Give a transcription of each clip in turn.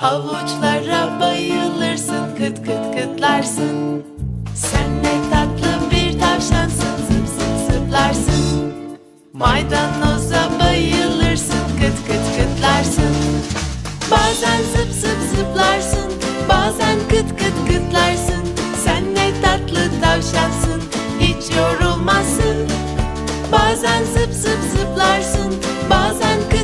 Havuçlara bayılırsın kıt kıt kıtlarsın. Sen ne tatlı bir tavşansın zıp zıp zıplarsın. Maydanoza bayılırsın kıt kıt kıtlarsın. Bazen zıp zıp zıplarsın Bazen kıt kıt kıtlarsın. Sen ne tatlı tavşansın Hiç yorulmazsın. Bazen zıp zıp zıplarsın Bazen kıt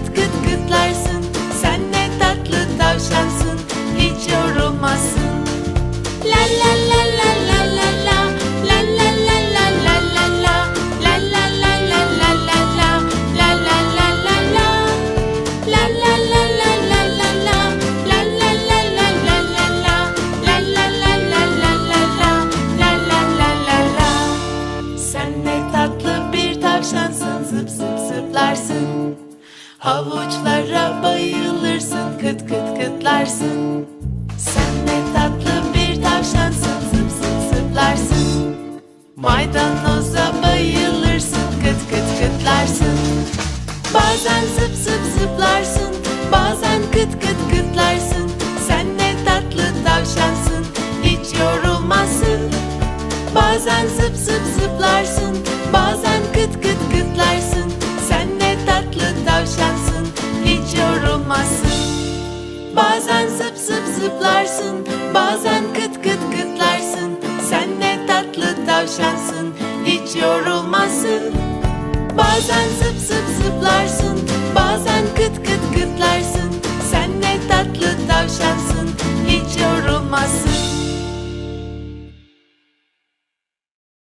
zıp zıplarsın Havuçlara bayılırsın kıt kıt kıtlarsın. Sen ne tatlı bir tavşansın zıp zıp zıplarsın. Maydanoza bayılırsın kıt kıt kıtlarsın. Bazen zıp zıp zıplarsın Bazen kıt kıt kıtlarsın. Sen ne tatlı tavşansın Hiç yorulmazsın. Bazen zıp zıp zıplarsın Bazen kıt kıt kıtlarsın zıplarsın Bazen kıt kıt kıtlarsın. Sen ne tatlı tavşansın Hiç yorulmazsın. Bazen zıp zıp zıplarsın Bazen kıt kıt kıtlarsın